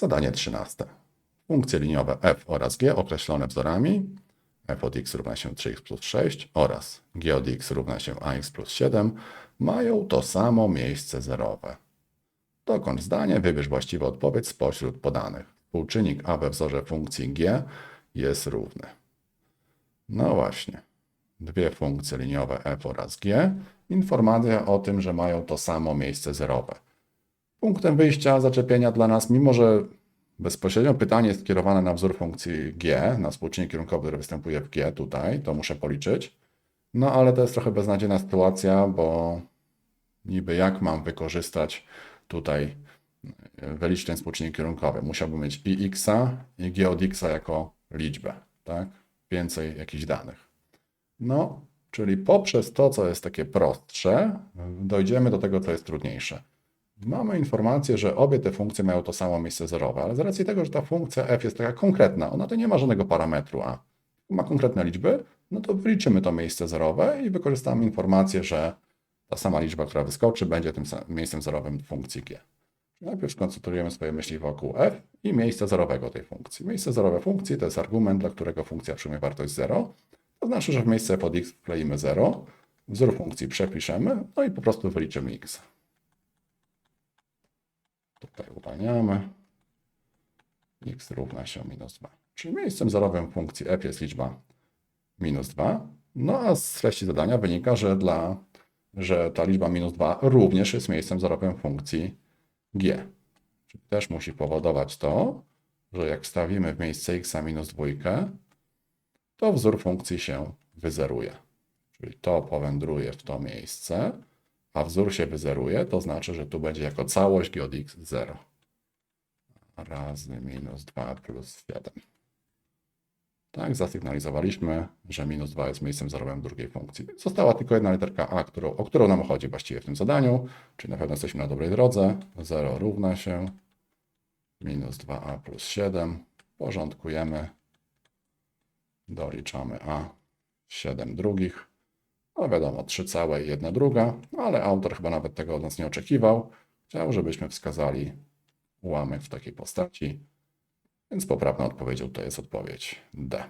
Zadanie 13. Funkcje liniowe f oraz g określone wzorami f od x równa się 3x plus 6 oraz g od x równa się ax plus 7 mają to samo miejsce zerowe. Dokończ zdanie, wybierz właściwą odpowiedź spośród podanych. Współczynnik a we wzorze funkcji g jest równy. No właśnie. Dwie funkcje liniowe f oraz g. Informacja o tym, że mają to samo miejsce zerowe. Punktem wyjścia zaczepienia dla nas, mimo że bezpośrednio pytanie jest skierowane na wzór funkcji g, na współczynnik kierunkowy, który występuje w g tutaj, to muszę policzyć. No ale to jest trochę beznadziejna sytuacja, bo niby jak mam wykorzystać tutaj e, wyliczyć ten współczynnik kierunkowy? Musiałbym mieć i x i g od x jako liczbę, tak? Więcej jakichś danych. No, czyli poprzez to, co jest takie prostsze, dojdziemy do tego, co jest trudniejsze. Mamy informację, że obie te funkcje mają to samo miejsce zerowe, ale z racji tego, że ta funkcja f jest taka konkretna, ona to nie ma żadnego parametru a, ma konkretne liczby, no to wyliczymy to miejsce zerowe i wykorzystamy informację, że ta sama liczba, która wyskoczy, będzie tym miejscem zerowym funkcji g. Najpierw skoncentrujemy swoje myśli wokół f i miejsca zerowego tej funkcji. Miejsce zerowe funkcji to jest argument, dla którego funkcja przyjmuje wartość 0. To znaczy, że w miejsce f od x wkleimy 0, wzór funkcji przepiszemy, no i po prostu wyliczymy x. Tutaj uwalniamy. x równa się minus 2. Czyli miejscem zerowym funkcji f jest liczba minus 2. No a z treści zadania wynika, że, dla, że ta liczba minus 2 również jest miejscem zerowym funkcji g. Czyli też musi powodować to, że jak wstawimy w miejsce x minus 2, to wzór funkcji się wyzeruje. Czyli to powędruje w to miejsce, a wzór się wyzeruje, to znaczy, że tu będzie jako całość g od x 0. Razy minus 2 plus 7. Tak, zasygnalizowaliśmy, że minus 2 jest miejscem zerowym drugiej funkcji. Została tylko jedna literka a, którą, o którą nam chodzi właściwie w tym zadaniu, czyli na pewno jesteśmy na dobrej drodze. 0 równa się minus 2a plus 7. Porządkujemy. Doliczamy a 7 drugich. No wiadomo, 3 całe i 1 druga, no ale autor chyba nawet tego od nas nie oczekiwał. Chciał, żebyśmy wskazali ułamek w takiej postaci, więc poprawną odpowiedzią to jest odpowiedź D.